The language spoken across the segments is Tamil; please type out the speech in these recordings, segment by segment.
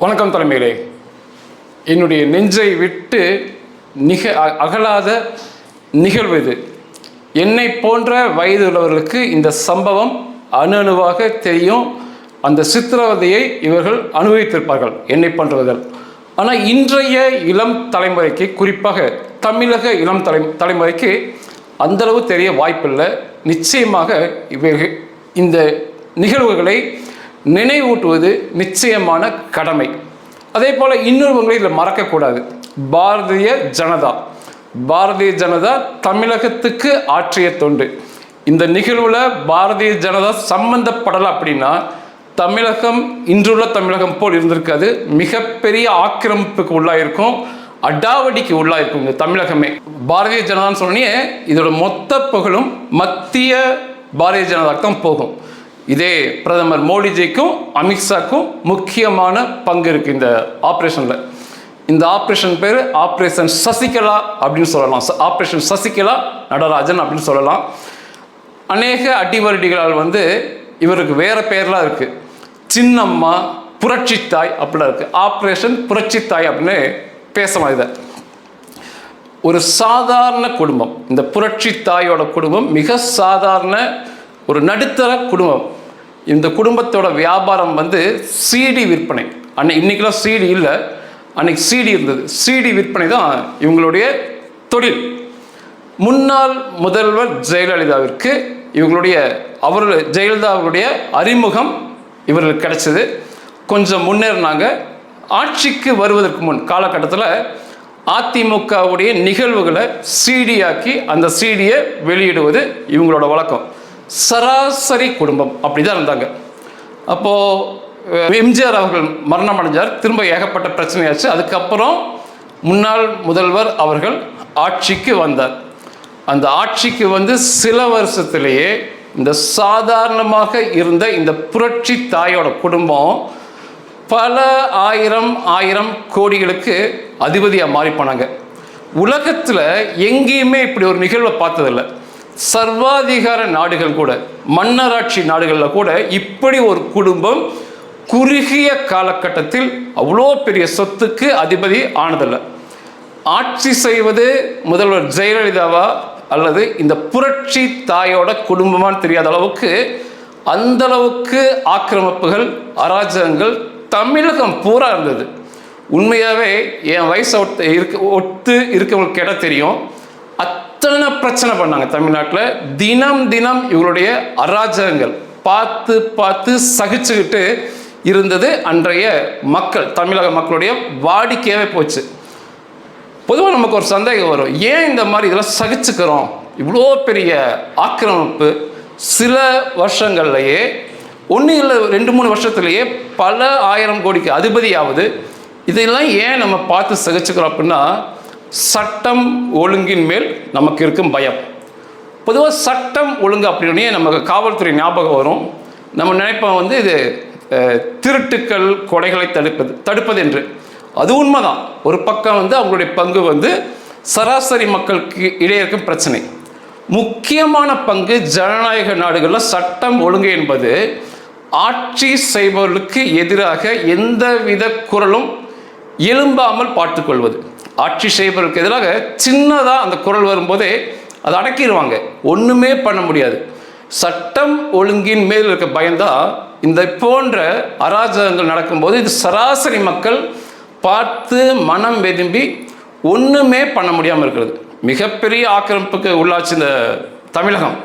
வணக்கம் தலைமையிலே. என்னுடைய நெஞ்சை விட்டு நிக அகலாத நிகழ்வு இது. என்னை போன்ற வயது உள்ளவர்களுக்கு இந்த சம்பவம் அணு அணுவாக தெரியும். அந்த சித்திரவதையை இவர்கள் அனுபவித்திருப்பார்கள் என்னை போன்றவர்கள். ஆனால் இன்றைய இளம் தலைமுறைக்கு குறிப்பாக தமிழக இளம் தலை தலைமுறைக்கு அந்தளவு தெரிய வாய்ப்பில்லை. நிச்சயமாக இவர்கள் இந்த நிகழ்வுகளை நினைவூட்டுவது நிச்சயமான கடமை. அதே போல் இன்னொருவங்களை இதில் மறக்கக்கூடாது. பாரதிய ஜனதா. பாரதிய ஜனதா தமிழகத்துக்கு ஆற்றிய தொண்டு. இந்த நிகழ்வில் பாரதிய ஜனதா சம்பந்தப்படலை அப்படின்னா தமிழகம் இன்றுள்ள தமிழகம் போல் இருந்திருக்காது. மிகப்பெரிய ஆக்கிரமிப்புக்கு உள்ளாயிருக்கும் அடாவடிக்கு உள்ளாயிருக்கும் இந்த தமிழகமே. பாரதிய ஜனதான்னு சொன்னே இதோட மொத்த புகழும் மத்திய பாரதிய ஜனதாக்கு தான் போகும். இதே பிரதமர் மோடிஜிக்கும் அமித்ஷாக்கும் முக்கியமான பங்கு இருக்குது இந்த ஆப்ரேஷனில். இந்த ஆப்ரேஷன் பேர் ஆப்ரேஷன் சசிகலா அப்படின்னு சொல்லலாம். ச- ஆப்ரேஷன் சசிகலா நடராஜன் அப்படின்னு சொல்லலாம். அநேக அடிவருடிகளால் வந்து இவருக்கு வேறு பேர்லாம் இருக்குது சின்னம்மா புரட்சித்தாய் அப்படிலாம் இருக்குது ஆப்ரேஷன் புரட்சித்தாய் அப்படின்னு பேசலாம் இதை. ஒரு சாதாரண குடும்பம் இந்த புரட்சி தாயோட குடும்பம் மிக சாதாரண ஒரு நடுத்தர குடும்பம். இந்த குடும்பத்தோட வியாபாரம் வந்து சிடி விற்பனை. அன்னை இன்னைக்கெல்லாம் சிடி இல்லை. அன்னைக்கு சிடி இருந்தது. சிடி விற்பனை தான் இவங்களுடைய தொழில். முன்னாள் முதல்வர் ஜெயலலிதாவிற்கு இவங்களுடைய அவர் ஜெயலலிதா அறிமுகம் இவர்களுக்கு கிடைச்சது. கொஞ்சம் முன்னேறினாங்க. ஆட்சிக்கு வருவதற்கு முன் காலகட்டத்தில் அதிமுகவுடைய நிகழ்வுகளை சிடியாக்கி அந்த சிடியை வெளியிடுவது இவங்களோட வழக்கம். சராசரி குடும்பம் அப்படி தான் இருந்தாங்க அப்போது எம்ஜிஆர் அவர்கள் மரணம் அடைஞ்சார் திரும்ப ஏகப்பட்ட பிரச்சனையாச்சு. அதுக்கப்புறம் முன்னாள் முதல்வர் அவர்கள் ஆட்சிக்கு வந்தார். அந்த ஆட்சிக்கு வந்து சில வருஷத்திலேயே இந்த சாதாரணமாக இருந்த இந்த புரட்சி தாயோட குடும்பம் பல ஆயிரம் ஆயிரம் கோடிகளுக்கு அதிபதியாக மாறி போனாங்க. உலகத்தில் எங்கேயுமே இப்படி ஒரு நிகழ்வை பார்த்ததில்ல. சர்வாதிகார நாடுகள் கூட மன்னராட்சி நாடுகளில் கூட இப்படி ஒரு குடும்பம் குறுகிய காலகட்டத்தில் அவ்வளோ பெரிய சொத்துக்கு அதிபதி ஆனதில்லை. ஆட்சி செய்வது முதல்வர் ஜெயலலிதாவா அல்லது இந்த புரட்சி தாயோட குடும்பமான்னு தெரியாத அளவுக்கு அந்த அளவுக்கு ஆக்கிரமிப்புகள் அராஜகங்கள் தமிழகம் பூரா இருந்தது. உண்மையாகவே என் வயசை ஒத்து இருக்க ஒத்து இருக்கவங்களுக்கு இடம் தெரியும். அத்தனை பிரச்சனை பண்ணாங்க தமிழ்நாட்டில்? தினம் தினம் இவங்களுடைய அராஜகங்கள் பார்த்து பார்த்து சகிச்சுக்கிட்டு இருந்தது அன்றைய மக்கள் தமிழக மக்களுடைய வாடிக்கையாகவே போச்சு. பொதுவாக நமக்கு ஒரு சந்தேகம் வரும். ஏன் இந்த மாதிரி இதெல்லாம் சகிச்சுக்கிறோம்? இவ்வளோ பெரிய ஆக்கிரமிப்பு. சில வருஷங்கள்லையே ஒன்று இல்லை ரெண்டு மூணு வருஷத்துலேயே பல ஆயிரம் கோடிக்கு அதிபதியாவது. இதெல்லாம் ஏன் நம்ம பார்த்து சகிச்சுக்கிறோம் அப்படின்னா சட்டம் ஒழுங்கின் மேல் நமக்கு இருக்கும் பயம். பொதுவாக சட்டம் ஒழுங்கு அப்படின்னே நமக்கு காவல்துறை ஞாபகம் வரும். நம்ம நினைப்போம் வந்து இது திருட்டுக்கள் கொலைகளை தடுப்பது தடுப்பது என்று அது உண்மைதான். ஒரு பக்கம் வந்து அவங்களுடைய பங்கு வந்து சராசரி மக்களுக்கு இடையே இருக்கும் பிரச்சனை. முக்கியமான பங்கு ஜனநாயக நாடுகளில் சட்டம் ஒழுங்கு என்பது ஆட்சி செய்பவர்களுக்கு எதிராக எந்தவித குரலும் எழும்பாமல் பார்த்துக்கொள்வது. ஆட்சி செய்பவருக்கு எதிராக சின்னதாக அந்த குரல் வரும்போதே அதை அடக்கிடுவாங்க ஒன்றுமே பண்ண முடியாது. சட்டம் ஒழுங்கின் மேல் இருக்க பயம்தான் இந்த போன்ற அராஜகங்கள் நடக்கும்போது இது சராசரி மக்கள் பார்த்து மனம் வெதும்பி ஒன்றுமே பண்ண முடியாமல் இருக்கிறது. மிகப்பெரிய ஆக்கிரமிப்புக்கு உள்ளாச்சு இந்த தமிழகம்.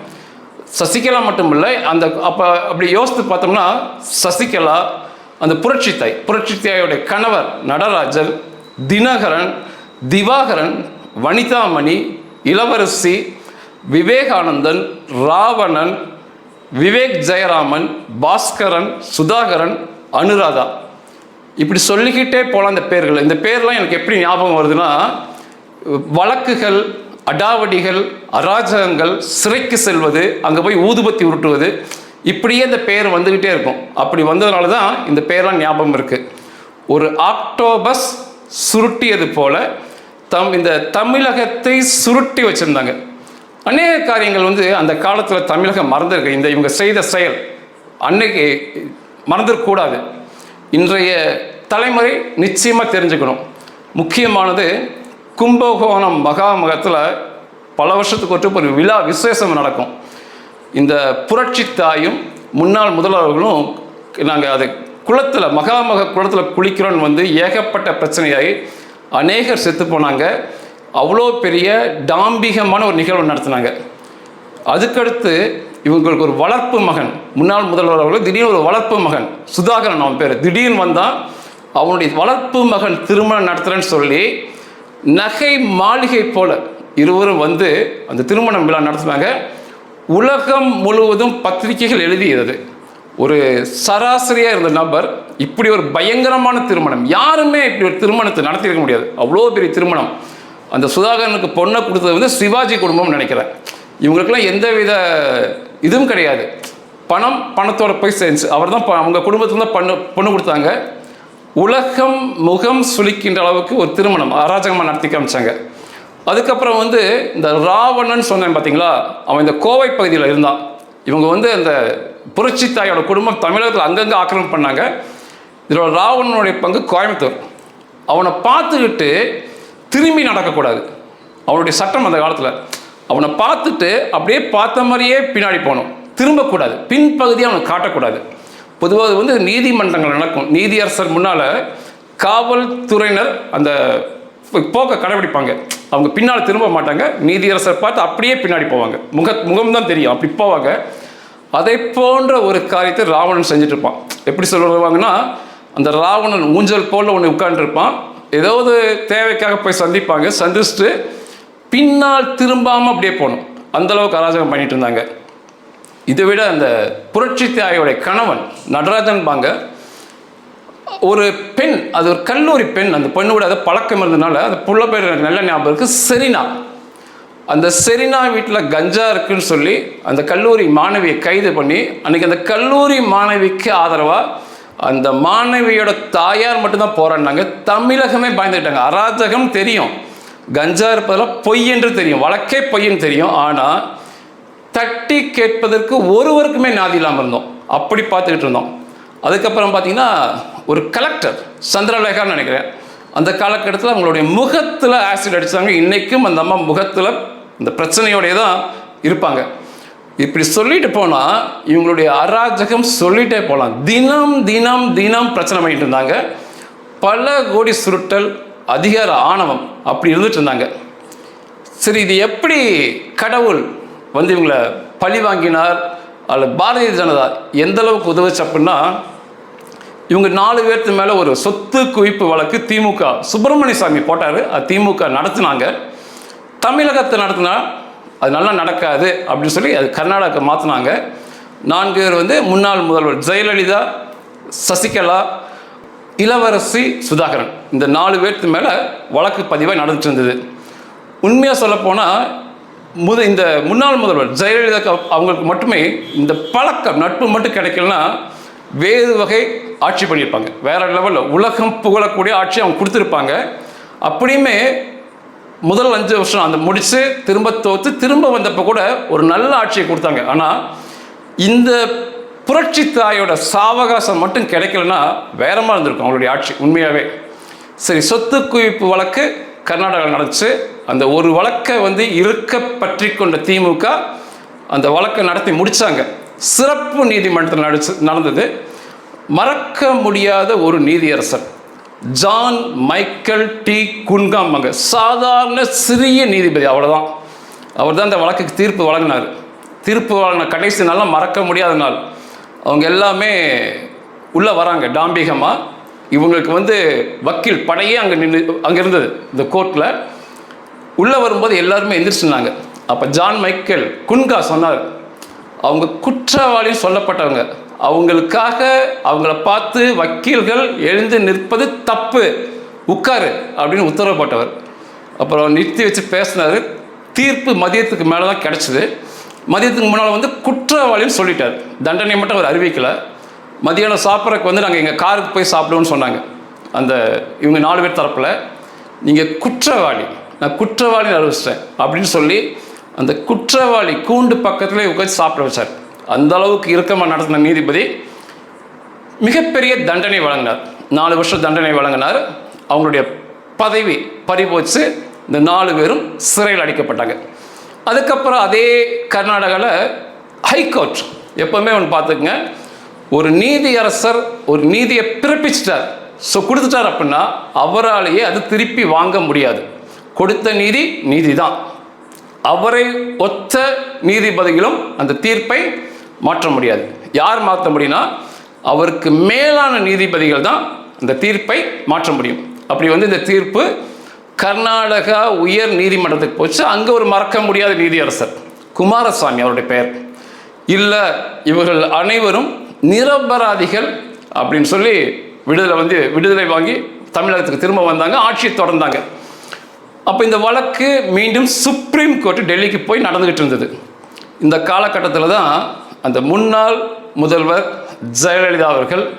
சசிகலா மட்டுமில்லை அந்த அப்போ அப்படி யோசித்து பார்த்தோம்னா சசிகலா அந்த புரட்சித்தாய் புரட்சித்தாயோடைய கணவர் நடராஜன் தினகரன் திவாகரன் வனிதாமணி இளவரசி விவேகானந்தன் ராவணன் விவேக் ஜெயராமன் பாஸ்கரன் சுதாகரன் அனுராதா. இப்படி சொல்லிக்கிட்டே போகலாம் இந்த பேர்கள். இந்த பேர்லாம் எனக்கு எப்படி ஞாபகம் வருதுன்னா வழக்குகள் அடாவடிகள் அராஜகங்கள் சிறைக்கு செல்வது அங்கே போய் ஊதுபத்தி உருட்டுவது இப்படியே இந்த பேர் வந்துக்கிட்டே இருக்கும். அப்படி வந்ததுனால தான் இந்த பேர்லாம் ஞாபகம் இருக்குது ஒரு ஆக்டோபஸ் சுருட்டியது போல் தம் இந்த தமிழகத்தை சுருட்டி வச்சுருந்தாங்க. அநேக காரியங்கள் வந்து அந்த காலத்தில் தமிழகம் மறந்துருக்கு. இந்த இவங்க செய்த செயல் அன்னைக்கு மறந்துடக்கூடாது இன்றைய தலைமுறை நிச்சயமாக தெரிஞ்சுக்கணும். முக்கியமானது கும்பகோணம் மகாமகத்தில் பல வருஷத்துக்கு ஒற்று ஒரு விழா விசேஷம் நடக்கும். இந்த புரட்சி தாயும் முன்னாள் முதல்வர்களும் நாங்கள் அது குளத்தில் மகாமக குளத்தில் குளிக்கிறோன்னு வந்து ஏகப்பட்ட பிரச்சனையாகி அநேகர் செத்து போனாங்க. அவ்வளோ பெரிய டாம்பிகமான ஒரு நிகழ்வு நடத்தினாங்க. அதுக்கடுத்து இவங்களுக்கு ஒரு வளர்ப்பு மகன். முன்னாள் முதல்வர் அவர்கள் திடீர்னு ஒரு வளர்ப்பு மகன் சுதாகரன் அவன் பேர். திடீர்னு வந்தான் அவனுடைய வளர்ப்பு மகன் திருமணம் நடத்துகிறேன்னு சொல்லி நகை மாளிகை போல இருவரும் வந்து அந்த திருமணம் விழா நடத்தினாங்க. உலகம் முழுவதும் பத்திரிகைகள் எழுதியது. ஒரு சராசரியாக இருந்த நபர் இப்படி ஒரு பயங்கரமான திருமணம். யாருமே இப்படி ஒரு திருமணத்தை நடத்தியிருக்க முடியாது. அவ்வளோ பெரிய திருமணம். அந்த சுதாகரனுக்கு பொண்ணை கொடுத்தது வந்து சிவாஜி குடும்பம்னு நினைக்கிறேன். இவங்களுக்கெல்லாம் எந்த வித இதுவும் கிடையாது. பணம் பணத்தோட போய் சேர்ந்துச்சு. அவர் தான் அவங்க குடும்பத்துக்கு தான் பண்ணு பொண்ணு கொடுத்தாங்க. உலகம் முகம் சுளிக்கின்ற அளவுக்கு ஒரு திருமணம் அராஜகமாக நடத்தி காமிச்சாங்க. அதுக்கப்புறம் வந்து இந்த ராவணன் சொன்னேன் பார்த்தீங்களா அவன் இந்த கோவை பகுதியில் இருந்தான். இவங்க வந்து அந்த புரட்சி தாயோட குடும்பம் தமிழகத்தில் அங்கங்கே ஆக்கிரமிப்பு பண்ணாங்க. இதோட ராவணனுடைய பங்கு கோயம்புத்தூர். அவனை பார்த்துக்கிட்டு திரும்பி நடக்கக்கூடாது. அவனுடைய சட்டம் அந்த காலத்தில். அவனை பார்த்துட்டு அப்படியே பார்த்த மாதிரியே பின்னாடி போகணும். திரும்பக்கூடாது. பின்பகுதியை அவனை காட்டக்கூடாது. பொதுவாக வந்து நீதிமன்றங்கள் நடக்கும். நீதியரசர் முன்னால் காவல்துறையினர் அந்த போக்க கடைபிடிப்பாங்க. அவங்க பின்னால் திரும்ப மாட்டாங்க. நீதியரசர் பார்த்து அப்படியே பின்னாடி போவாங்க. முக முகம் தான் தெரியும். அப்படி போவாங்க. அதை போன்ற ஒரு காரியத்தை ராவணன் செஞ்சுட்டு இருப்பான் எப்படி சொல்லுவாங்கன்னா அந்த ராவணன் ஊஞ்சல் போல ஒன்று உட்காந்துருப்பான் ஏதாவது தேவைக்காக போய் சந்திப்பாங்க சந்திச்சுட்டு பின்னால் திரும்பாமல் அப்படியே போகணும் அந்த அளவுக்கு அராஜகம் பண்ணிட்டு இருந்தாங்க. இதை விட அந்த புரட்சி தாயோடைய கணவன் நடராஜன் பாங்க ஒரு பெண் அது ஒரு கல்லூரி பெண் அந்த பெண்ணோட அது பழக்கம் இருந்ததுனால அந்த புள்ள பேர் எனக்கு நல்ல ஞாபகம் இருக்குது செரினா. அந்த செரினா வீட்டில் கஞ்சா இருக்குன்னு சொல்லி அந்த கல்லூரி மாணவியை கைது பண்ணி அன்றைக்கி அந்த கல்லூரி மாணவிக்கு ஆதரவாக அந்த மாணவியோட தாயார் மட்டும்தான் போராடினாங்க. தமிழகமே பயந்துக்கிட்டாங்க அராஜகம் தெரியும். கஞ்சா இருப்பதெல்லாம் பொய் என்று தெரியும். வழக்கே பொய்ன்னு தெரியும். ஆனால் தட்டி கேட்பதற்கு ஒருவருக்குமே நாதி இல்லாமல் இருந்தோம். அப்படி பார்த்துக்கிட்டு இருந்தோம். அதுக்கப்புறம் பார்த்தீங்கன்னா ஒரு கலெக்டர் சந்திரலேகான்னு நினைக்கிறேன். அந்த காலகட்டத்தில் அவங்களுடைய முகத்தில் ஆசிட் அடித்தாங்க இன்றைக்கும் அந்த அம்மா முகத்தில் இந்த பிரச்சனையோடைய தான் இருப்பாங்க. இப்படி சொல்லிட்டு போனால் இவங்களுடைய அராஜகம் சொல்லிட்டே போகலாம் தினம் தினம் தினம் பிரச்சனை பண்ணிட்டு இருந்தாங்க. பல கோடி சுருட்டல் அதிகார ஆணவம் அப்படி இருந்துட்டு இருந்தாங்க. சரி இது எப்படி கடவுள் வந்து இவங்களை பழி வாங்கினார்? அல்ல பாரதிய ஜனதா எந்த அளவுக்கு உதவுச்சு அப்படின்னா இவங்க நாலு பேர்த்து மேலே ஒரு சொத்து குவிப்பு வழக்கு திமுக சுப்பிரமணிய சாமி போட்டார். அது திமுக நடத்துனாங்க. தமிழகத்தை நடத்தினா அது நல்லா நடக்காது அப்படின்னு சொல்லி அது கர்நாடகா மாற்றினாங்க நான்கு பேர் வந்து முன்னாள் முதல்வர் ஜெயலலிதா சசிகலா இளவரசி சுதாகரன். இந்த நாலு பேர்த்து மேலே வழக்கு பதிவாக நடந்துட்டு இருந்தது. உண்மையாக சொல்லப்போனால் முத இந்த முன்னாள் முதல்வர் ஜெயலலிதா அவங்களுக்கு மட்டுமே இந்த பழக்கம் நட்பு மட்டும் கிடைக்கலனா வேறு வகை ஆட்சி பண்ணியிருப்பாங்க. வேறு லெவலில் உலகம் புகழக்கூடிய ஆட்சி அவங்க கொடுத்துருப்பாங்க. அப்படியுமே முதல் அஞ்சு வருஷம் அந்த முடிச்சு திரும்ப தோத்து திரும்ப வந்தப்போ கூட ஒரு நல்ல ஆட்சியை கொடுத்தாங்க. ஆனால் இந்த புரட்சி தாயோட சாவகாசம் மட்டும் கிடைக்கலனா வேறமாக இருந்திருக்கும் அவங்களுடைய ஆட்சி உண்மையாகவே சரி சொத்து குவிப்பு வழக்கு கர்நாடகாவில் நடந்துச்சு. அந்த ஒரு வழக்கை வந்து இருக்க பற்றி கொண்ட திமுக அந்த வழக்கை நடத்தி முடித்தாங்க சிறப்பு நீதிமன்றத்தில் நடிச்சு நடந்தது. மறக்க முடியாத ஒரு நீதியரசர். ஜான் மைக்கேல் டி குன்காம் குன்காம்பங்க சாதாரண சிறிய நீதிபதி அவ்வளோதான் அவர் தான் இந்த வழக்குக்கு தீர்ப்பு வழங்கினார். தீர்ப்பு வழங்கின கடைசி நாளாக மறக்க முடியாத நாள். அவங்க எல்லாமே உள்ளே வராங்க. டாம்பிகமாக இவங்களுக்கு வந்து வக்கீல் படையே அங்கே நின்று அங்கே இருந்தது இந்த கோர்ட்டில் உள்ளே வரும்போது எல்லாருமே எந்திரிச்சுனாங்க அப்போ ஜான் மைக்கேல் குன்கா சொன்னார். அவங்க குற்றவாளின்னு சொல்லப்பட்டவங்க. அவங்களுக்காக அவங்கள பார்த்து வக்கீல்கள் எழுந்து நிற்பது தப்பு. உட்காரு அப்படின்னு உத்தரவு போட்டவர். அப்புறம் நிறுத்தி வச்சு பேசினார். தீர்ப்பு மதியத்துக்கு மேலே தான் கிடச்சிது. மதியத்துக்கு முன்னால் வந்து குற்றவாளின்னு சொல்லிட்டார். தண்டனை மட்டும் அவர் அறிவிக்கலை. மதியானம் சாப்பிட்றதுக்கு வந்து நாங்கள் எங்கள் காருக்கு போய் சாப்பிடுவோம்னு சொன்னாங்க. அந்த இவங்க நாலு பேர் தரப்பில். நீங்கள் குற்றவாளி. நான் குற்றவாளின்னு அறிவிச்சிட்டேன் அப்படின்னு சொல்லி அந்த குற்றவாளி கூண்டு பக்கத்துலேயே உட்காந்து சாப்பிட வச்சார். அந்த அளவுக்கு இறுக்கமாக நடத்தின நீதிபதி மிகப்பெரிய தண்டனை வழங்கினார். நாலு வருஷம் தண்டனை வழங்கினார். அவங்களுடைய பதவி பறிபோச்சு. இந்த நாலு பேரும் சிறையில் அடைக்கப்பட்டாங்க. அதுக்கப்புறம் அதே கர்நாடகாவில் ஹைகோர்ட் எப்போவுமே ஒன்று பார்த்துக்குங்க. ஒரு நீதியரசர் ஒரு நீதியை பிறப்பிச்சிட்டார். ஸோ கொடுத்துட்டார் அப்படின்னா அவராலேயே அது திருப்பி வாங்க முடியாது. கொடுத்த நீதி நீதி தான் அவரை ஒத்த நீதிபதிகளும் அந்த தீர்ப்பை மாற்ற முடியாது. யார் மாற்ற முடியும்னா அவருக்கு மேலான நீதிபதிகள் தான் இந்த தீர்ப்பை மாற்ற முடியும். அப்படி வந்து இந்த தீர்ப்பு கர்நாடகா உயர் நீதிமன்றத்துக்கு போச்சு. அங்கே ஒரு மறக்க முடியாத நீதியரசர் குமாரசாமி அவருடைய பெயர். இல்லை இவர்கள் அனைவரும் நிரபராதிகள் அப்படின்னு சொல்லி விடுதலை வந்து விடுதலை வாங்கி தமிழகத்துக்கு திரும்ப வந்தாங்க ஆட்சியை தொடர்ந்தாங்க. அப்போ இந்த வழக்கு மீண்டும் சுப்ரீம் கோர்ட்டு டெல்லிக்கு போய் நடந்துக்கிட்டு இருந்தது. இந்த காலகட்டத்தில் தான் அந்த முன்னாள் முதல்வர் ஜெயலலிதா அவர்கள்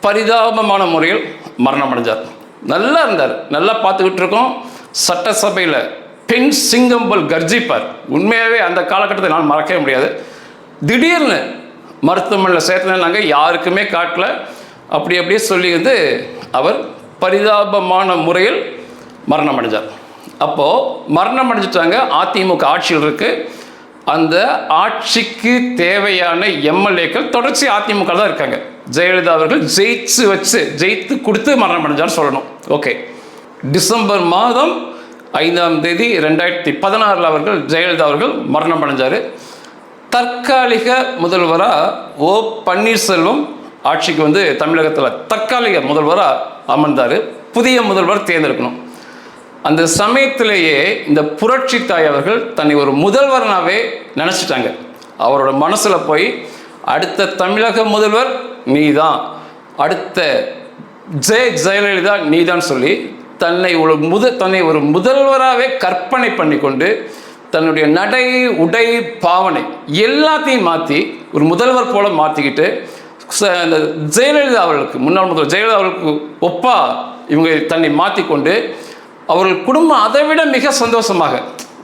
பரிதாபமான முறையில் மரணம் அடைஞ்சார். நல்லா இருந்தார். நல்லா பார்த்துக்கிட்டு இருக்கோம். சட்டசபையில் பெண் சிங்கம் போல் கர்ஜிப்பார். உண்மையாகவே அந்த காலகட்டத்தை நான் மறக்கவே முடியாது. திடீர்னு மருத்துவமனையில் சேர்த்துனாங்க யாருக்குமே காட்டல. அப்படி அப்படியே சொல்லி வந்து அவர் பரிதாபமான முறையில் மரணம் அடைஞ்சார். அப்போது மரணம் அடைஞ்சிட்டாங்க. அதிமுக ஆட்சியில் இருக்குது அந்த ஆட்சிக்கு தேவையான எம்எல்ஏக்கள் தொடர்ச்சி அதிமுக தான் இருக்காங்க. ஜெயலலிதா அவர்கள் ஜெயிச்சு வச்சு ஜெயித்து கொடுத்து மரணம் அடைஞ்சார் சொல்லணும். ஓகே. டிசம்பர் மாதம் ஐந்தாம் தேதி ரெண்டாயிரத்தி பதினாறில் அவர்கள் ஜெயலலிதா அவர்கள் மரணம் அடைஞ்சார். தற்காலிக முதல்வராக ஓ பன்னீர்செல்வம் ஆட்சிக்கு வந்து தமிழகத்தில் தற்காலிக முதல்வராக அமர்ந்தார். புதிய முதல்வர் தேர்ந்தெடுக்கணும். அந்த சமயத்திலேயே இந்த புரட்சி தாய் அவர்கள் தன்னை ஒரு முதல்வர்னாவே நினச்சிட்டாங்க. அவரோட மனசில் போய் அடுத்த தமிழக முதல்வர் நீதான். அடுத்த ஜெய ஜெயலலிதா நீதான் சொல்லி தன்னை ஒரு முத தன்னை ஒரு முதல்வராகவே கற்பனை பண்ணி கொண்டு தன்னுடைய நடை உடை பாவனை எல்லாத்தையும் மாற்றி ஒரு முதல்வர் போல மாற்றிக்கிட்டு ச- அந்த ஜெயலலிதா அவர்களுக்கு முன்னாள் முதல்வர் ஜெயலலிதா அவர்களுக்கு ஒப்பா இவங்க தன்னை மாற்றி கொண்டு அவர்கள் குடும்பம் அதை விட மிக சந்தோஷமாக.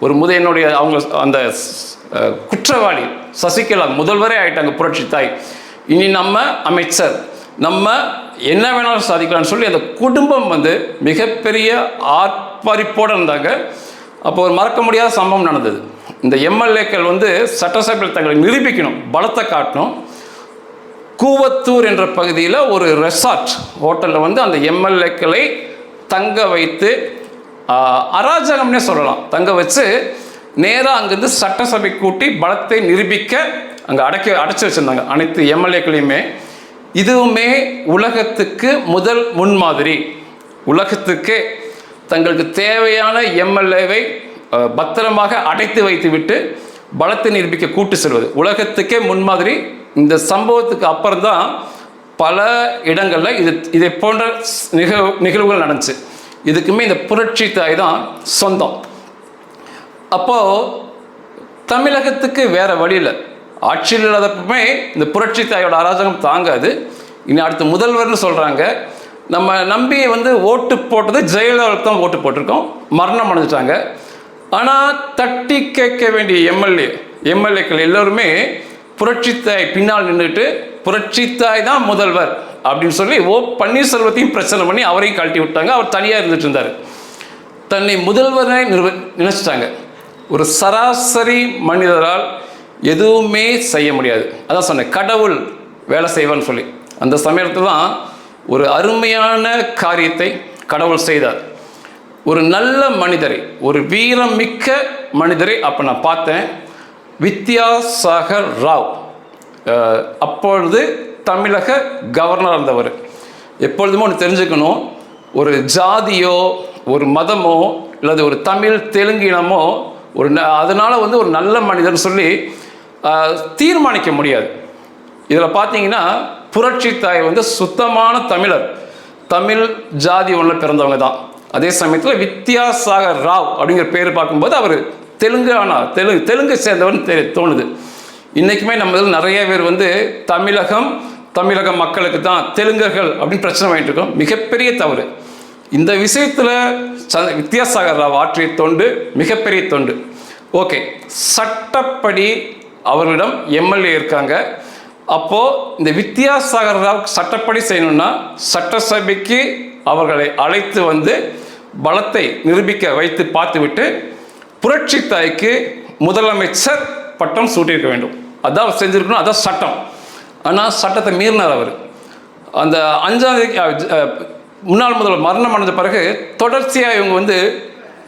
ஒரு முத என்னுடைய அவங்க அந்த குற்றவாளி சசிகலா முதல்வரே ஆயிட்டாங்க புரட்சி தாய். இனி நம்ம அமைச்சர் நம்ம என்ன வேணாலும் சாதிக்கலாம்னு சொல்லி அந்த குடும்பம் வந்து மிகப்பெரிய ஆர்ப்பரிப்போடு இருந்தாங்க. அப்போ ஒரு மறக்க முடியாத சம்பவம் நடந்தது. இந்த எம்எல்ஏக்கள் வந்து சட்டசபையில் தங்களை நிரூபிக்கணும் பலத்தை காட்டணும். கூவத்தூர் என்ற பகுதியில் ஒரு ரெசார்ட் ஹோட்டலில் வந்து அந்த எம்எல்ஏக்களை தங்க வைத்து அராஜகம்னே சொல்லலாம். தங்க வச்சு நேராக அங்கேருந்து சட்டசபை கூட்டி பலத்தை நிரூபிக்க அங்கே அடக்கி அடைச்சி வச்சுருந்தாங்க. அனைத்து எம்எல்ஏக்களையுமே. இதுவுமே உலகத்துக்கு முதல் முன்மாதிரி. உலகத்துக்கே தங்களுக்கு தேவையான எம்எல்ஏவை பத்திரமாக அடைத்து வைத்துவிட்டு பலத்தை நிரூபிக்க கூட்டு செல்வது. உலகத்துக்கே முன்மாதிரி. இந்த சம்பவத்துக்கு அப்புறம் தான் பல இடங்களில் இது இதை போன்ற நிகழ்வு நிகழ்வுகள் நடந்துச்சு. இதுக்குமே இந்த புரட்சி தாய் தான் சொந்தம். அப்போது தமிழகத்துக்கு வேற வழியில் ஆட்சியில் இல்லாதப்பமே இந்த புரட்சி தாயோட அராஜகம் தாங்காது. இனி அடுத்து முதல்வர்னு சொல்கிறாங்க நம்ம நம்பி வந்து ஓட்டு போட்டது ஜெயலலிதாவுக்கு தான் ஓட்டு போட்டிருக்கோம். மரணம் அடைஞ்சிட்டாங்க. ஆனால் தட்டி கேட்க வேண்டிய எம்எல்ஏ எம்எல்ஏக்கள் எல்லோருமே புரட்சித்தாய் பின்னால் நின்றுட்டு புரட்சித்தாய் தான் முதல்வர் அப்படின்னு சொல்லி ஓ பன்னீர்செல்வத்தையும் பிரச்சனை பண்ணி அவரையும் கழட்டி விட்டாங்க. அவர் தனியாக இருந்துட்டு இருந்தார். தன்னை முதல்வரை நிறுவ நினைச்சிட்டாங்க. ஒரு சராசரி மனிதரால் எதுவுமே செய்ய முடியாது. அதான் சொன்னேன் கடவுள் வேலை செய்வான்னு சொல்லி. அந்த சமயத்தில் தான் ஒரு அருமையான காரியத்தை கடவுள் செய்தார். ஒரு நல்ல மனிதரை ஒரு வீரம் மிக்க மனிதரை அப்போ நான் பார்த்தேன். வித்யாசாகர் ராவ். அப்பொழுது தமிழக கவர்னர் இருந்தவர் எப்பொழுதுமே ஒன்று தெரிஞ்சுக்கணும் ஒரு ஜாதியோ ஒரு மதமோ அல்லது ஒரு தமிழ் தெலுங்கு இனமோ ஒரு ந- வந்து ஒரு நல்ல மனிதன் சொல்லி தீர்மானிக்க முடியாது. இதில் பார்த்தீங்கன்னா புரட்சி தாய் வந்து சுத்தமான தமிழர். தமிழ் ஜாதி ஒன்றில் பிறந்தவங்க தான். அதே சமயத்தில் வித்யாசாகர் ராவ் அப்படிங்கிற பேர் பார்க்கும்போது அவர் தெலுங்கானா தெலுங்கு தெலுங்கு சேர்ந்தவன் தெ தோணுது. இன்றைக்குமே நம்ம இதில் நிறைய பேர் வந்து தமிழகம் தமிழக மக்களுக்கு தான் தெலுங்கர்கள் அப்படின்னு பிரச்சனை பண்ணிட்டு இருக்கோம். மிகப்பெரிய தவறு. இந்த விஷயத்தில் ச வித்யாசாகர் ராவ் ஆற்றிய தொண்டு மிகப்பெரிய தொண்டு. ஓகே சட்டப்படி அவர்களிடம் எம்எல்ஏ இருக்காங்க. அப்போது இந்த வித்யாசாகர் ராவ் சட்டப்படி செய்யணும்னா சட்டசபைக்கு அவர்களை அழைத்து வந்து பலத்தை நிரூபிக்க வைத்து பார்த்துவிட்டு புரட்சி தாய்க்கு முதலமைச்சர் பட்டம் சூட்டியிருக்க வேண்டும். அதான் அவர் அதான் சட்டம். ஆனால் சட்டத்தை மீறினார் அவர். அந்த அஞ்சாம் தேதி முன்னாள் முதல்வர் மரணம் அடைஞ்ச பிறகு தொடர்ச்சியாக இவங்க வந்து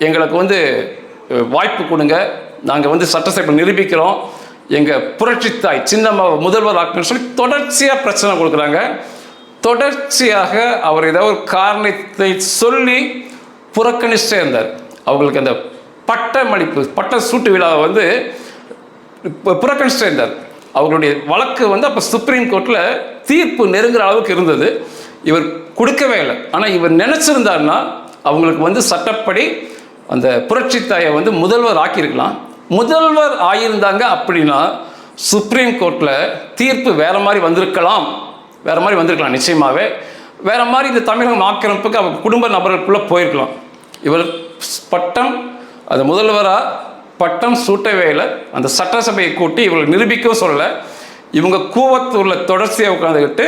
எங்களுக்கு வந்து வாய்ப்பு கொடுங்க. நாங்கள் வந்து சட்டசபை நிரூபிக்கிறோம். எங்கள் புரட்சி தாய் சின்னம்மா முதல்வர் ஆக்கணும்னு சொல்லி தொடர்ச்சியாக பிரச்சனை கொடுக்குறாங்க. தொடர்ச்சியாக அவர் ஏதோ ஒரு காரணத்தை சொல்லி புறக்கணிச்சே இருந்தார். அவங்களுக்கு அந்த பட்டமளிப்பு பட்ட சூட்டு விழாவை வந்து இப்போ புறக்கணிச்சிட்டே அவர்களுடைய வழக்கு வந்து அப்போ சுப்ரீம் கோர்ட்டில் தீர்ப்பு நெருங்குற அளவுக்கு இருந்தது. இவர் கொடுக்கவே இல்லை. ஆனால் இவர் நினச்சிருந்தாருன்னா அவங்களுக்கு வந்து சட்டப்படி அந்த புரட்சி தாயை வந்து முதல்வர் ஆக்கியிருக்கலாம். முதல்வர் ஆகியிருந்தாங்க அப்படின்னா சுப்ரீம் கோர்ட்டில் தீர்ப்பு வேறு மாதிரி வந்திருக்கலாம். வேறு மாதிரி வந்திருக்கலாம் நிச்சயமாகவே வேறு மாதிரி இந்த தமிழகம் ஆக்கிரமிப்புக்கு அவங்க குடும்ப நபர்களுக்குள்ளே போயிருக்கலாம். இவர் பட்டம் அது முதல்வராக பட்டம் சூட்டவே இல்லை அந்த சட்டசபையை கூட்டி இவர்கள் நிரூபிக்கவும் சொல்லலை. இவங்க கூவத்தூரில் தொடர்ச்சியாக உட்காந்துக்கிட்டு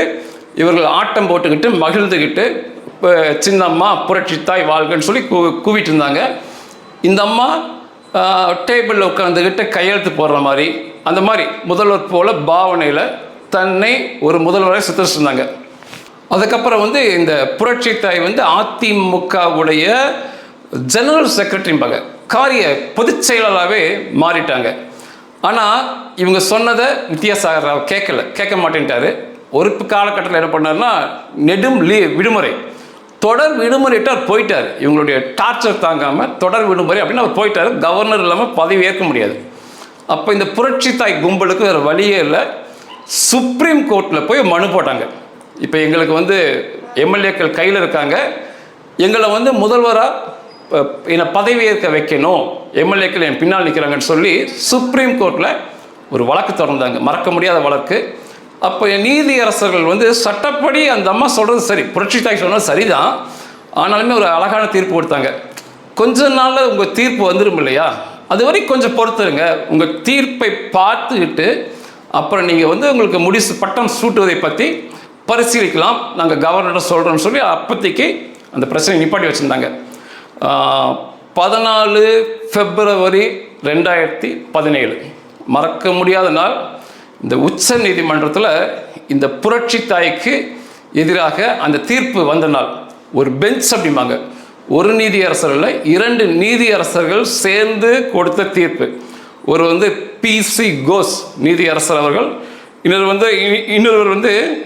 இவர்கள் ஆட்டம் போட்டுக்கிட்டு மகிழ்ந்துக்கிட்டு இப்போ சின்னம்மா புரட்சி தாய் வாழ்கன்னு சொல்லி கூ கூவிட்டு இருந்தாங்க. இந்த அம்மா டேபிளில் உட்காந்துக்கிட்டு கையெழுத்து போடுற மாதிரி அந்த மாதிரி முதல்வர் போல பாவனையில் தன்னை ஒரு முதல்வரை சித்தரிச்சிருந்தாங்க. அதுக்கப்புறம் வந்து இந்த புரட்சி தாய் வந்து அதிமுகவுடைய ஜெனரல் செக்ரட்டரிம்பாங்க காரிய பொதுச் செயலாளாகவே மாறிட்டாங்க. ஆனால் இவங்க சொன்னதை வித்யாசாகர் ராவ் கேட்கல கேட்க மாட்டேன்ட்டாரு. ஒரு காலகட்டத்தில் என்ன பண்ணாருன்னா நெடும் லீ விடுமுறை. தொடர் விடுமுறைட்டு அவர் போயிட்டார். இவங்களுடைய டார்ச்சர் தாங்காமல் தொடர் விடுமுறை அப்படின்னு அவர் போயிட்டார். கவர்னர் இல்லாமல் பதவி ஏற்க முடியாது. அப்போ இந்த புரட்சி தாய் கும்பலுக்கு வேறு வழியே இல்லை. சுப்ரீம் கோர்ட்டில் போய் மனு போட்டாங்க. இப்போ எங்களுக்கு வந்து எம்எல்ஏக்கள் கையில் இருக்காங்க. எங்களை வந்து முதல்வராக என்னை பதவி ஏற்க வைக்கணும். எம்எல்ஏக்கள் என் பின்னால் நிற்கிறாங்கன்னு சொல்லி சுப்ரீம் கோர்ட்டில் ஒரு வழக்கு தொடர்ந்தாங்க. மறக்க முடியாத வழக்கு. அப்போ நீதியரசர்கள் வந்து சட்டப்படி அந்த அம்மா சொல்கிறது சரி. புரட்சி தாய் சொன்னது சரிதான். ஆனாலுமே ஒரு அழகான தீர்ப்பு கொடுத்தாங்க. கொஞ்ச நாளில் உங்கள் தீர்ப்பு வந்துடும் இல்லையா? அது வரைக்கும் கொஞ்சம் பொறுத்துருங்க. உங்கள் தீர்ப்பை பார்த்துக்கிட்டு அப்புறம் நீங்கள் வந்து உங்களுக்கு முடிசு பட்டம் சூட்டுவதை பற்றி பரிசீலிக்கலாம். நாங்கள் கவர்னர்கிட்ட சொல்கிறோம்னு சொல்லி அப்போதைக்கு அந்த பிரச்சனை நிப்பாட்டி வச்சுருந்தாங்க. பதினாலு பிப்ரவரி ரெண்டாயிரத்தி பதினேழு. மறக்க முடியாத நாள். இந்த உச்ச நீதிமன்றத்தில் இந்த புரட்சி தாய்க்கு எதிராக அந்த தீர்ப்பு வந்த நாள். ஒரு பெஞ்ச் அப்படிம்பாங்க. ஒரு நீதியரசர் இல்லை இரண்டு நீதியரசர்கள் சேர்ந்து கொடுத்த தீர்ப்பு. ஒரு வந்து பிசி கோஸ் நீதியரசர் அவர்கள் இன்னொரு வந்து இ- இன்னொருவர் வந்து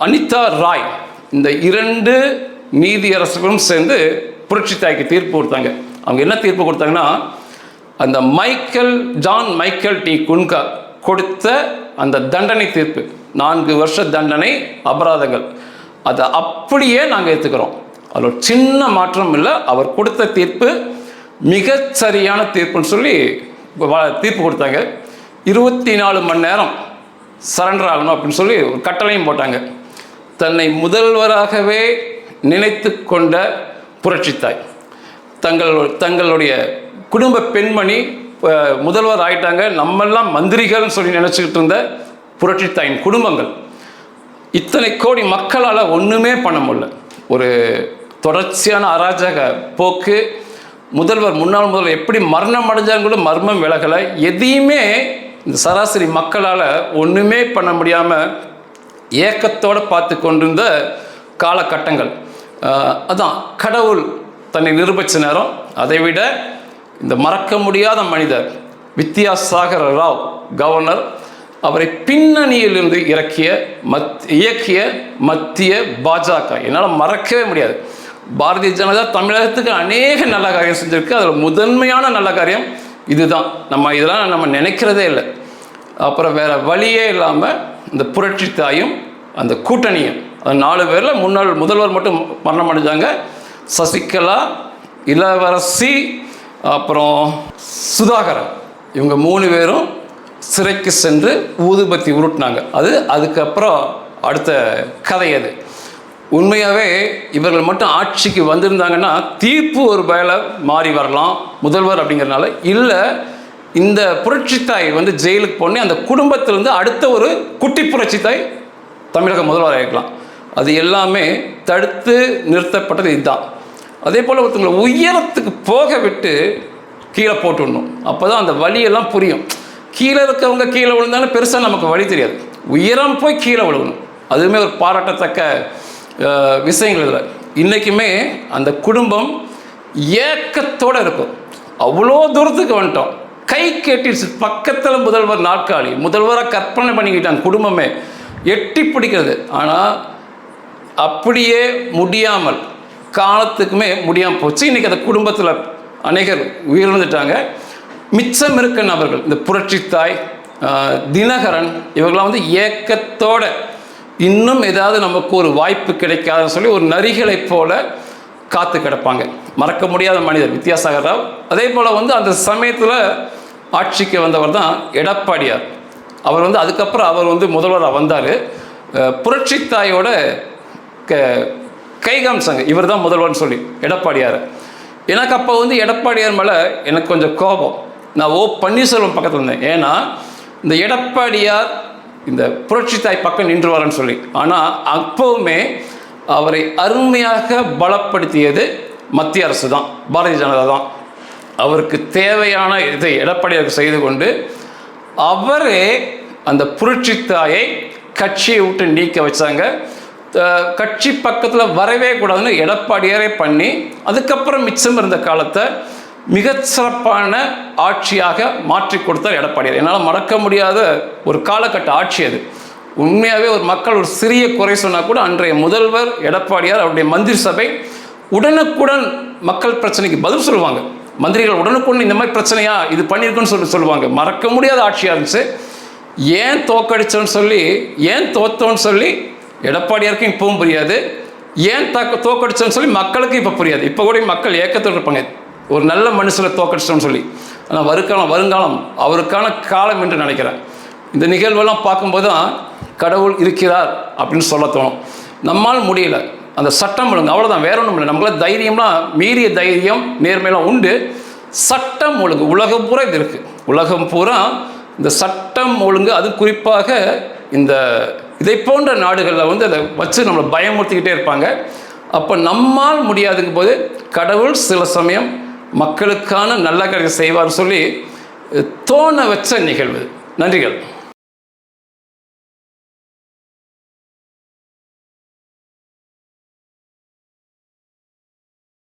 அனிதா ராய். இந்த இரண்டு நீதியரசர்களும் சேர்ந்து புரட்சி தாய்க்கு தீர்ப்பு கொடுத்தாங்க. அவங்க என்ன தீர்ப்பு கொடுத்தாங்கன்னா அந்த Michael John Michael D Cunha கொடுத்த அந்த தண்டனை தீர்ப்பு. நான்கு வருஷ தண்டனை அபராதங்கள். அதை அப்படியே நாங்கள் ஏற்றுக்கிறோம் அதில் ஒரு சின்ன மாற்றம் இல்லை. அவர் கொடுத்த தீர்ப்பு மிகச்சரியான தீர்ப்புன்னு சொல்லி தீர்ப்பு கொடுத்தாங்க. இருபத்தி நாலு மணி நேரம் சரண்டர் ஆகணும் அப்படின்னு சொல்லி ஒரு கட்டளையும் போட்டாங்க. தன்னை முதல்வராகவே நினைத்து கொண்ட புரட்சித்தாய். தங்கள் தங்களுடைய குடும்ப பெண்மணி முதல்வர் ஆயிட்டாங்க நம்மெல்லாம் மந்திரிகள்னு சொல்லி நினச்சிக்கிட்டு இருந்த புரட்சித்தாயின் குடும்பங்கள். இத்தனை கோடி மக்களால் ஒன்றுமே பண்ண முடியல. ஒரு தொடர்ச்சியான அராஜக போக்கு முதல்வர் முன்னாள் முதல்வர் எப்படி மரணம் அடைஞ்சாங்க மர்மம் விலகலை. எதையுமே இந்த சராசரி மக்களால் ஒன்றுமே பண்ண முடியாமல் ஏக்கத்தோடு பார்த்து கொண்டிருந்த காலகட்டங்கள். அதான் கடவுள் தன்னை நிரூபித்த நேரம். அதை விட இந்த மறக்க முடியாத மனிதர் வித்யாசாகர ராவ் கவர்னர் அவரை பின்னணியிலிருந்து இறக்கிய மத் இயக்கிய மத்திய பாஜக. என்னால் மறக்கவே முடியாது. பாரதிய ஜனதா தமிழகத்துக்கு அநேக நல்ல காரியம் செஞ்சுருக்கு. அதில் முதன்மையான நல்ல காரியம் இதுதான். நம்ம இதெல்லாம் நம்ம நினைக்கிறதே இல்லை. அப்புறம் வேறு வழியே இல்லாமல் இந்த புரட்சி தாயும் அந்த கூட்டணியும். நாலு பேரில் முன்னாள் முதல்வர் மட்டும் மரணம் அடைஞ்சாங்க சசிகலா இளவரசி அப்புறம் சுதாகரன். இவங்க மூணு பேரும் சிறைக்கு சென்று ஊதுபத்தி உருட்டினாங்க. அது அதுக்கப்புறம் அடுத்த கதை அது. உண்மையாகவே இவர்கள் மட்டும் ஆட்சிக்கு வந்திருந்தாங்கன்னா தீர்ப்பு ஒரு வேலை மாறி வரலாம் முதல்வர் அப்படிங்கிறனால இல்லை இந்த புரட்சித்தாய் வந்து ஜெயிலுக்கு போனே அந்த குடும்பத்திலேருந்து அடுத்த ஒரு குட்டி புரட்சித்தாய் தமிழக முதல்வராக ஆகிக்கலாம் அது எல்லாமே தடுத்து நிறுத்தப்பட்டது இதுதான். அதே போல் ஒருத்தவங்களை உயரத்துக்கு போக விட்டு கீழே போட்டுடணும். அப்போ தான் அந்த வலியெல்லாம் புரியும். கீழே இருக்கவங்க கீழே விழுந்தாலும் பெருசாக நமக்கு வழி தெரியாது. உயரம் போய் கீழே விழுகணும். அதுவுமே ஒரு பாராட்டத்தக்க விஷயங்கள் இதில். இன்றைக்குமே அந்த குடும்பம் ஏக்கத்தோடு இருக்கும். அவ்வளோ தூரத்துக்கு வந்துட்டோம். கை கேட்டிடுச்சு பக்கத்தில் முதல்வர் நாற்காலி முதல்வராக கற்பனை பண்ணிக்கிட்டாங்க குடும்பமே. எட்டி பிடிக்கிறது. ஆனால் அப்படியே முடியாமல் காலத்துக்குமே முடியாமல் போச்சு. இன்றைக்கி அந்த குடும்பத்தில் அநேகர் உயிரிழந்துட்டாங்க. மிச்சம் இருக்க நபர்கள் இந்த புரட்சித்தாய் தினகரன் இவங்களாம் வந்து ஏக்கத்தோட இன்னும் ஏதாவது நமக்கு ஒரு வாய்ப்பு கிடைக்காதுன்னு சொல்லி ஒரு நரிகளைப் போல காத்து கிடப்பாங்க. மறக்க முடியாத மனிதர் வித்யாசாகர் ராவ். அதே போல் வந்து அந்த சமயத்தில் ஆட்சிக்கு வந்தவர் தான் எடப்பாடியார். அவர் வந்து அதுக்கப்புறம் அவர் வந்து முதல்வராக வந்தார். புரட்சித்தாயோட க இவர் தான் முதல்வர்னு சொல்லி எடப்பாடியார். எனக்கு அப்போ வந்து எடப்பாடியார் மேலே எனக்கு கொஞ்சம் கோபம். நான் ஓ பன்னீர்செல்வம் பக்கத்தில் இருந்தேன். ஏன்னா இந்த எடப்பாடியார் இந்த புரட்சித்தாய் பக்கம் நின்றுவாரன்னு சொல்லி. ஆனால் அப்போவுமே அவரை அருமையாக பலப்படுத்தியது மத்திய அரசு தான் பாரதிய ஜனதா தான் அவருக்கு தேவையான இதை எடப்பாடியாருக்கு செய்து கொண்டு அவரே அந்த புரட்சித்தாயை கட்சியை விட்டு நீக்க வச்சாங்க. கட்சி பக்கத்தில் வரவே கூடாதுன்னு எடப்பாடியாரே பண்ணி அதுக்கப்புறம் மிச்சம் இருந்த காலத்தை மிகச்சிறப்பான ஆட்சியாக மாற்றி கொடுத்தார் எடப்பாடியார். என்னால் மறக்க முடியாத ஒரு காலகட்ட ஆட்சி அது. உண்மையாகவே ஒரு மக்கள் ஒரு சிறிய குறை சொன்னால் கூட அன்றைய முதல்வர் எடப்பாடியார் அவருடைய மந்திரி சபை உடனுக்குடன் மக்கள் பிரச்சனைக்கு பதில் சொல்லுவாங்க. மந்திரிகள் உடனுக்குடன் இந்த மாதிரி பிரச்சனையா இது பண்ணியிருக்குன்னு சொல்லி சொல்லுவாங்க. மறக்க முடியாத ஆட்சியாக இருந்துச்சு. ஏன் தோக்கடிச்சோன்னு சொல்லி ஏன் தோத்தோன்னு சொல்லி எடப்பாடியாருக்கும் இப்பவும் புரியாது. ஏன் தாக்க தோக்கடிச்சோன்னு சொல்லி மக்களுக்கு இப்போ புரியாது. இப்போ கூட மக்கள் ஏக்கத்தோடு இருப்பாங்க. ஒரு நல்ல மனுஷனை தோக்கடிச்சோன்னு சொல்லி. ஆனால் வருக்காலம் வருங்காலம் அவருக்கான காலம் என்று நினைக்கிறேன். இந்த நிகழ்வெல்லாம் பார்க்கும்போது தான் கடவுள் இருக்கிறார் அப்படின்னு சொல்ல தோணும். நம்மால் முடியல. அந்த சட்டம் ஒழுங்கு அவ்வளோதான் வேற ஒன்றும் இல்லை. நம்மள தைரியம்லாம் மீறிய தைரியம் நேர்மையெல்லாம் உண்டு. சட்டம் ஒழுங்கு உலகம் பூரா இது இருக்குது உலகம் பூரா இந்த சட்டம் ஒழுங்கு அது குறிப்பாக இந்த இதை போன்ற நாடுகளில் வந்து அதை வச்சு நம்மளை பயமுறுத்திக்கிட்டே இருப்பாங்க. அப்போ நம்மால் முடியாதுங்கும் போது கடவுள் சில சமயம் மக்களுக்கான நல்ல காரியம் செய்வார் சொல்லி தோண வச்ச நிகழ்வு. நன்றிகள்.